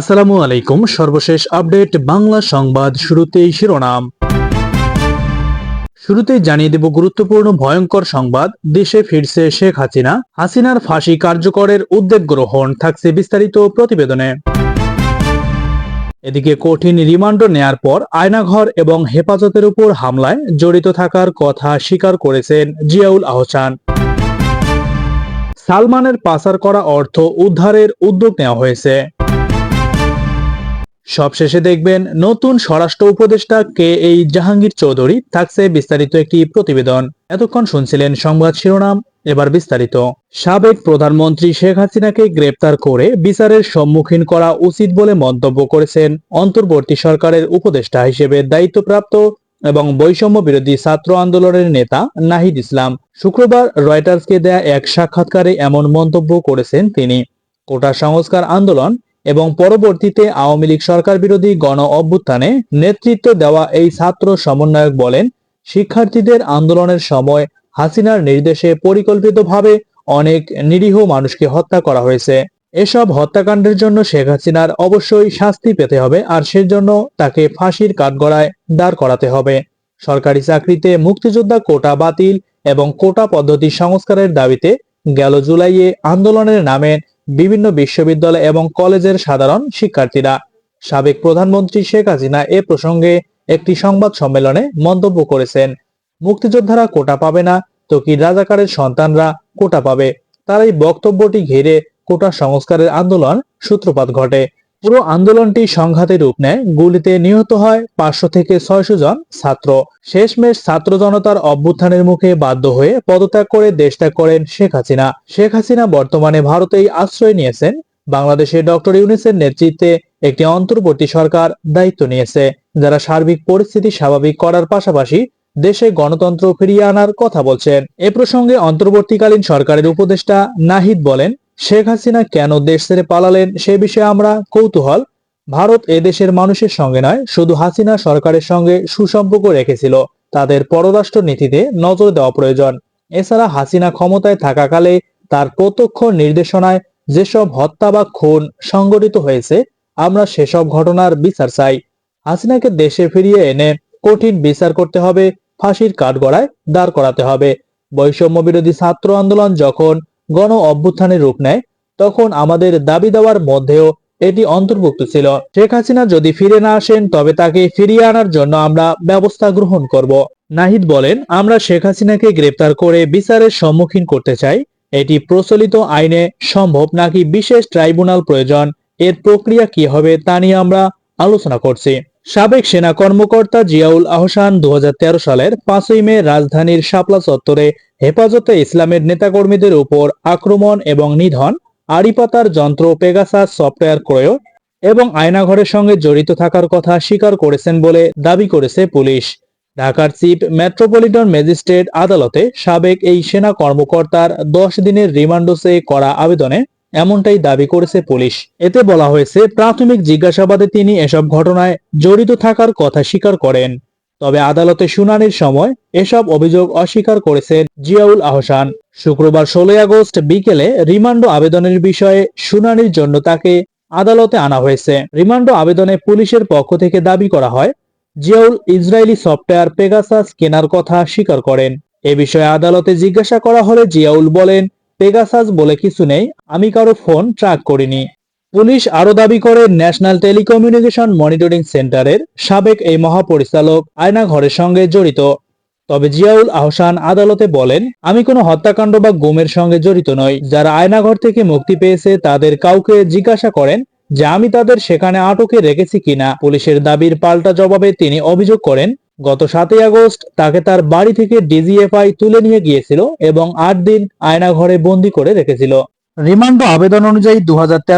আসসালামু আলাইকুম। সর্বশেষ আপডেট বাংলা সংবাদ শুরুতেই শিরোনাম। শুরুতেই জানিয়ে দেব গুরুত্বপূর্ণ ভয়ঙ্কর সংবাদ। দেশে ফিরছে শেখ হাসিনা। হাসিনার ফাঁসি কার্যকরের উদ্যোগ গ্রহণ থাকছে বিস্তারিত প্রতিবেদনে। এদিকে কঠিন রিমান্ড নেয়ার পর আয়নাঘর এবং হেফাজতের উপর হামলায় জড়িত থাকার কথা স্বীকার করেছেন জিয়াউল আহসান। সালমানের পাচার করা অর্থ উদ্ধারের উদ্যোগ নেওয়া হয়েছে। সবশেষে দেখবেন নতুন স্বরাষ্ট্র উপদেষ্টা কে এই জাহাঙ্গীর চৌধুরী থাকছে বিস্তারিত একটি প্রতিবেদন। এতক্ষণ শুনছিলেন সংবাদ শিরোনাম, এবার বিস্তারিত। সাবেক প্রধানমন্ত্রী শেখ হাসিনাকে গ্রেপ্তার করে বিচারের সম্মুখীন করা উচিত বলে মন্তব্য করেছেন অন্তর্বর্তী সরকারের উপদেষ্টা হিসেবে দায়িত্বপ্রাপ্ত এবং বৈষম্য বিরোধী ছাত্র আন্দোলনের নেতা নাহিদ ইসলাম। শুক্রবার রয়টার্সকে দেয়া এক সাক্ষাৎকারে এমন মন্তব্য করেছেন তিনি। কোটা সংস্কার আন্দোলন এবং পরবর্তীতে আওয়ামী লীগ সরকার বিরোধী গণ অভ্যুত্থানে নেতৃত্ব দেওয়া এই ছাত্র সমন্বয়ক বলেন, শিক্ষার্থীদের আন্দোলনের সময় হাসিনার নির্দেশে পরিকল্পিতভাবে অনেক নিরীহ মানুষকে হত্যা করা হয়েছে। এসব হত্যাকাণ্ডের জন্য শেখ হাসিনার অবশ্যই শাস্তি পেতে হবে আর সেজন্য তাকে ফাঁসির কাঠগড়ায় দাঁড় করাতে হবে। সরকারি চাকরিতে মুক্তিযোদ্ধা কোটা বাতিল এবং কোটা পদ্ধতি সংস্কারের দাবিতে গেল জুলাইয়ে আন্দোলনের নামে বিভিন্ন বিশ্ববিদ্যালয় এবং কলেজের সাধারণ শিক্ষার্থীরা। সাবেক প্রধানমন্ত্রী শেখ হাসিনা এ প্রসঙ্গে একটি সংবাদ সম্মেলনে মন্তব্য করেছেন, মুক্তিযোদ্ধারা কোটা পাবে না তো কি রাজাকারের সন্তানরা কোটা পাবে। তার এই বক্তব্যটি ঘিরে কোটা সংস্কারের আন্দোলন সূত্রপাত ঘটে। পুরো আন্দোলনটি সংঘাতে রূপ নেয়। গুলিতে নিহত হয় পাঁচশো থেকে ছয়শো জন ছাত্র। শেষমেশ ছাত্র জনতার অভ্যুত্থানের মুখে বাধ্য হয়ে পদত্যাগ করে দেশ ত্যাগ করেন শেখ হাসিনা। শেখ হাসিনা বর্তমানে ভারতেই আশ্রয় নিয়েছেন। বাংলাদেশে ডক্টর ইউনিসের নেতৃত্বে একটি অন্তর্বর্তী সরকার দায়িত্ব নিয়েছে, যারা সার্বিক পরিস্থিতি স্বাভাবিক করার পাশাপাশি দেশে গণতন্ত্র ফিরিয়ে আনার কথা বলছেন। এ প্রসঙ্গে অন্তর্বর্তীকালীন সরকারের উপদেষ্টা নাহিদ বলেন শেখ হাসিনা কেন দেশ ছেড়ে পালালেন সে বিষয়ে আমরা কৌতূহল। ভারত এদেশের মানুষের সঙ্গে নয়, শুধু হাসিনা সরকারের সঙ্গে সুসম্পর্ক রেখেছিল। তাদের পররাষ্ট্র নীতিতে নজর দেওয়া প্রয়োজন। এছাড়া হাসিনা ক্ষমতায় থাকাকালে তার প্রত্যক্ষ নির্দেশনায় যেসব হত্যা বা খুন সংগঠিত হয়েছে, আমরা সেসব ঘটনার বিচার চাই। হাসিনাকে দেশে ফিরিয়ে এনে কঠিন বিচার করতে হবে, ফাঁসির কাঠগড়ায় দাঁড় করাতে হবে। বৈষম্য বিরোধী ছাত্র আন্দোলন যখন গণ অভ্যুত্থানের রূপ নেয়, তখন আমাদের দাবি দেওয়ার মধ্যেও এটি অন্তর্ভুক্ত ছিল। শেখ হাসিনা যদি ফিরে না আসেন, তবে তাকে ফিরিয়ে আনার জন্য আমরা ব্যবস্থা গ্রহণ করব। নাহিদ বলেন, আমরা শেখ হাসিনাকে গ্রেপ্তার করে বিচারের সম্মুখীন করতে চাই। এটি প্রচলিত আইনে সম্ভব নাকি বিশেষ ট্রাইব্যুনাল প্রয়োজন, এর প্রক্রিয়া কি হবে তা নিয়ে আমরা আলোচনা করছি। সাবেক সেনা কর্মকর্তা জিয়াউল আহসান দু সালের পাঁচই মে রাজধানীর শাপলা চত্বরে হেফাজতে ইসলামের নেতাকর্মীদের উপর আক্রমণ এবং নিধন, আড়িপাতার যন্ত্র পেগাসাস সফটওয়্যার ক্রয় এবং আয়নাঘরের সঙ্গে জড়িত থাকার কথা স্বীকার করেছেন বলে দাবি করেছে পুলিশ। ঢাকার চিফ মেট্রোপলিটন ম্যাজিস্ট্রেট আদালতে সাবেক এই সেনা কর্মকর্তার দশ দিনের রিমান্ডোসে করা আবেদনে এমনটাই দাবি করেছে পুলিশ। এতে বলা হয়েছে, প্রাথমিক জিজ্ঞাসাবাদে তিনি এসব ঘটনায় জড়িত থাকার কথা স্বীকার করেন। তবে আদালতে শুনানির সময় এসব অভিযোগ অস্বীকার করেছেন জিয়াউল আহসান। শুক্রবার ষোলোই আগস্ট বিকেলে রিমান্ড আবেদনের বিষয়ে শুনানির জন্য তাকে আদালতে আনা হয়েছে। রিমান্ড আবেদনে পুলিশের পক্ষ থেকে দাবি করা হয়, জিয়াউল ইসরায়েলি সফটওয়্যার পেগাসাস কেনার কথা স্বীকার করেন। এ বিষয়ে আদালতে জিজ্ঞাসা করা হলে জিয়াউল বলেন পেগাসাস বলে কিছু নেই, আমি কারও ফোন ট্র্যাক করিনি। পুলিশ আরও দাবি করে ন্যাশনাল টেলিকমিউনিকেশন মনিটরিং সেন্টারের সাবেক এই মহাপরিচালক আয়নাঘরের সঙ্গে জড়িত। তবে জিয়াউল আহসান আদালতে বলেন, আমি কোনো হত্যাকাণ্ড বা গুমের সঙ্গে জড়িত নই। যারা আয়নাঘর থেকে মুক্তি পেয়েছে, তাদের কাউকে জিজ্ঞাসা করেন যে আমি তাদের সেখানে আটকে রেখেছি কিনা। পুলিশের দাবির পাল্টা জবাবে তিনি অভিযোগ করেন গত সাতই আগস্ট তাকে তার বাড়ি থেকে ডিজিএফআই তুলে নিয়ে গিয়েছিল এবং আট দিন আয়নাঘরে বন্দি করে রেখেছিল। রিমান্ড আবেদন অনুযায়ী দু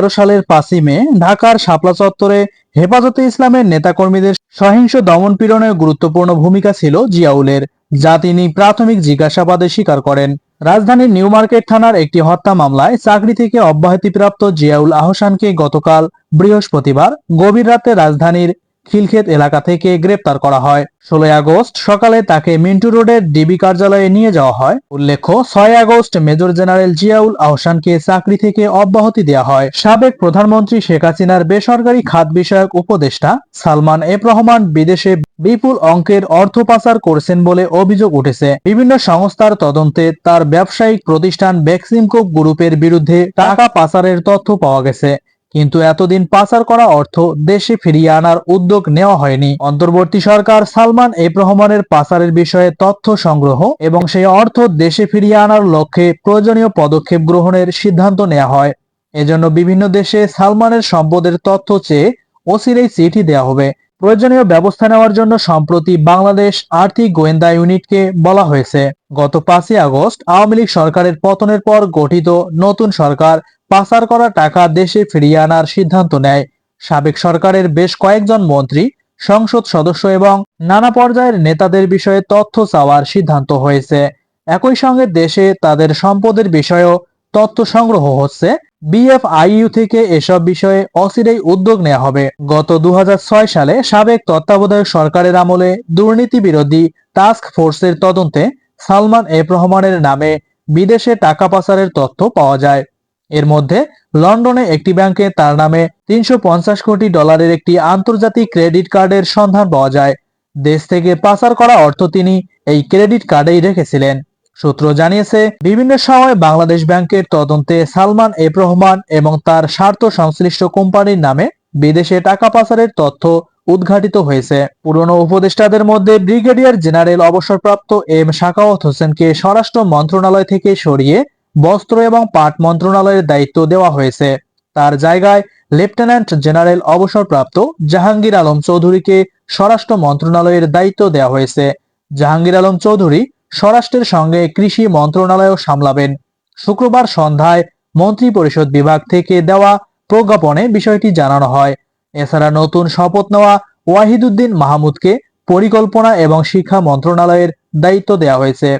সালের পাঁচই মে ঢাকার শাপলা চত্বরে হেফাজতে ইসলামের নেতাকর্মীদের সহিংস দমন পীড়নে গুরুত্বপূর্ণ ভূমিকা ছিল জিয়াউলের। যা তিনি প্রাথমিক জিজ্ঞাসাবাদে স্বীকার করেন। রাজধানীর নিউ মার্কেট থানার একটি হত্যা মামলায় চাকরি থেকে অব্যাহতিপ্রাপ্ত জিয়াউল আহসানকে গতকাল বৃহস্পতিবার গভীর রাতে রাজধানীর খিলক্ষেত এলাকা থেকে গ্রেপ্তার করা হয়। ষোলোই আগস্ট সকালে তাকে মিন্টু রোডের ডিবি কার্যালয়ে নিয়ে যাওয়া হয়। উল্লেখ্য ছয় আগস্ট মেজর জেনারেল জিয়াউল আহসানকে চাকরি থেকে অব্যাহতি দেওয়া হয়। সাবেক প্রধানমন্ত্রী শেখ হাসিনার বেসরকারি খাত বিষয়ক উপদেষ্টা সালমান এফ রহমান বিদেশে বিপুল অঙ্কের অর্থ পাচার করছেন বলে অভিযোগ উঠেছে। বিভিন্ন সংস্থার তদন্তে তার ব্যবসায়িক প্রতিষ্ঠান বেক্সিমকো গ্রুপের বিরুদ্ধে টাকা পাচারের তথ্য পাওয়া গেছে। কিন্তু এতদিন পাচার করা অর্থ দেশে ফিরিয়ে আনার উদ্যোগ নেওয়া হয়নি। অন্তর্বর্তী সরকার সালমান এফ রহমানের পাচারের বিষয়ে তথ্য সংগ্রহ এবং সেই অর্থ দেশে ফিরিয়ে আনার লক্ষ্যে প্রয়োজনীয় পদক্ষেপ গ্রহণের সিদ্ধান্ত নেওয়া হয়। এজন্য বিভিন্ন দেশে সালমানের সম্পদের তথ্য চেয়ে অচিরেই চিঠি দেওয়া হবে। প্রয়োজনীয় ব্যবস্থা নেওয়ার জন্য সম্প্রতি বাংলাদেশ আর্থিক গোয়েন্দা ইউনিটকে বলা হয়েছে। গত পাঁচই আগস্ট আওয়ামী লীগ সরকারের পতনের পর গঠিত নতুন সরকার পাচার করা টাকা দেশে ফিরিয়ে আনার সিদ্ধান্ত নেয়। সাবেক সরকারের বেশ কয়েকজন মন্ত্রী, সংসদ সদস্য এবং নানা পর্যায়ের নেতাদের বিষয়ে তথ্য চাওয়ার সিদ্ধান্ত হয়েছে। একই সঙ্গে দেশে তাদের সম্পদের বিষয়েও তথ্য সংগ্রহ হচ্ছে। বিএফআইইউ থেকে এসব বিষয়ে অচিরেই উদ্যোগ নেওয়া হবে। গত দু হাজার ছয় সালে সাবেক তত্ত্বাবধায়ক সরকারের আমলে দুর্নীতি বিরোধী টাস্ক ফোর্সের তদন্তে সালমান এফ রহমানের নামে বিদেশে টাকা পাচারের তথ্য পাওয়া যায়। এর মধ্যে লন্ডনে একটি ব্যাংকে তার নামে তিনশো পঞ্চাশ কোটি ডলারের একটি আন্তর্জাতিক ক্রেডিট কার্ডের সন্ধান পাওয়া যায়। দেশ থেকে পাচার করা অর্থ তিনি এই ক্রেডিট কার্ডেই রেখেছিলেন। সূত্র জানিয়েছে, বিভিন্ন সময় বাংলাদেশ ব্যাংকের তদন্তে সালমান এফ রহমান এবং তার স্বার্থ সংশ্লিষ্ট কোম্পানির নামে বিদেশে টাকা পাচারের তথ্য উদ্ঘাটিত হয়েছে। পুরনো উপদেষ্টাদের মধ্যে ব্রিগেডিয়ার জেনারেল অবসরপ্রাপ্ত এম শাকাওয়াত হোসেনকে স্বরাষ্ট্র মন্ত্রণালয় থেকে সরিয়ে বস্ত্র এবং পাট মন্ত্রণালয়ের দায়িত্ব দেওয়া হয়েছে। তার জায়গায় লেফটেন্যান্ট জেনারেল অবসরপ্রাপ্ত জাহাঙ্গীর আলম চৌধুরীকে স্বরাষ্ট্র মন্ত্রণালয়ের দায়িত্ব দেওয়া হয়েছে। জাহাঙ্গীর আলম চৌধুরী স্বরাষ্ট্রের সঙ্গে কৃষি মন্ত্রণালয়ও সামলাবেন। শুক্রবার সন্ধ্যায় মন্ত্রী পরিষদ বিভাগ থেকে দেওয়া প্রজ্ঞাপনে বিষয়টি জানানো হয়। এছাড়া নতুন শপথ নেওয়া ওয়াহিদুদ্দিন মাহমুদকে পরিকল্পনা এবং শিক্ষা মন্ত্রণালয়ের দায়িত্ব দেওয়া হয়েছে।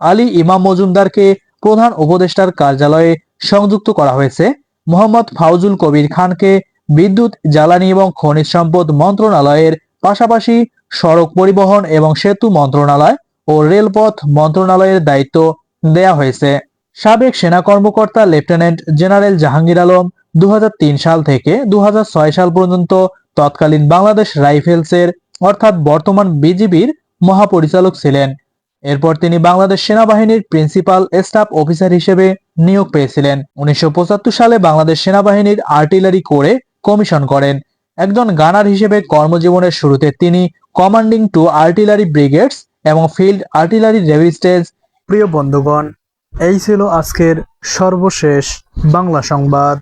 আলী ইমাম মজুমদারকে প্রধান উপদেষ্টার কার্যালয়ে সংযুক্ত করা হয়েছে। মোহাম্মদ ফাউজুল কবির খানকে বিদ্যুৎ, জ্বালানি এবং খনিজ সম্পদ মন্ত্রণালয়ের পাশাপাশি সড়ক পরিবহন এবং সেতু মন্ত্রণালয় ও রেলপথ মন্ত্রণালয়ের দায়িত্ব দেয়া হয়েছে। সাবেক সেনা কর্মকর্তা লেফটেন্যান্ট জেনারেল জাহাঙ্গীর আলম দু হাজার তিন সাল থেকে দু হাজার ছয় সাল পর্যন্ত তৎকালীন বাংলাদেশ রাইফেলসের অর্থাৎ বর্তমান বিজিবির মহাপরিচালক ছিলেন। এরপর তিনি বাংলাদেশ সেনাবাহিনীর প্রিন্সিপাল স্টাফ অফিসার হিসেবে নিয়োগ পেয়েছিলেন। উনিশশো পঁচাত্তর সালে বাংলাদেশ সেনাবাহিনীর আর্টিলারি কোরে কমিশন করেন। একজন গানার হিসেবে কর্মজীবনের শুরুতে তিনি কমান্ডিং টু আর্টিলারি ব্রিগেডস এবং ফিল্ড আর্টিলারি রেভিস্টেজ প্রিয় বন্ধুগণ, এই ছিল আজকের সর্বশেষ বাংলা সংবাদ।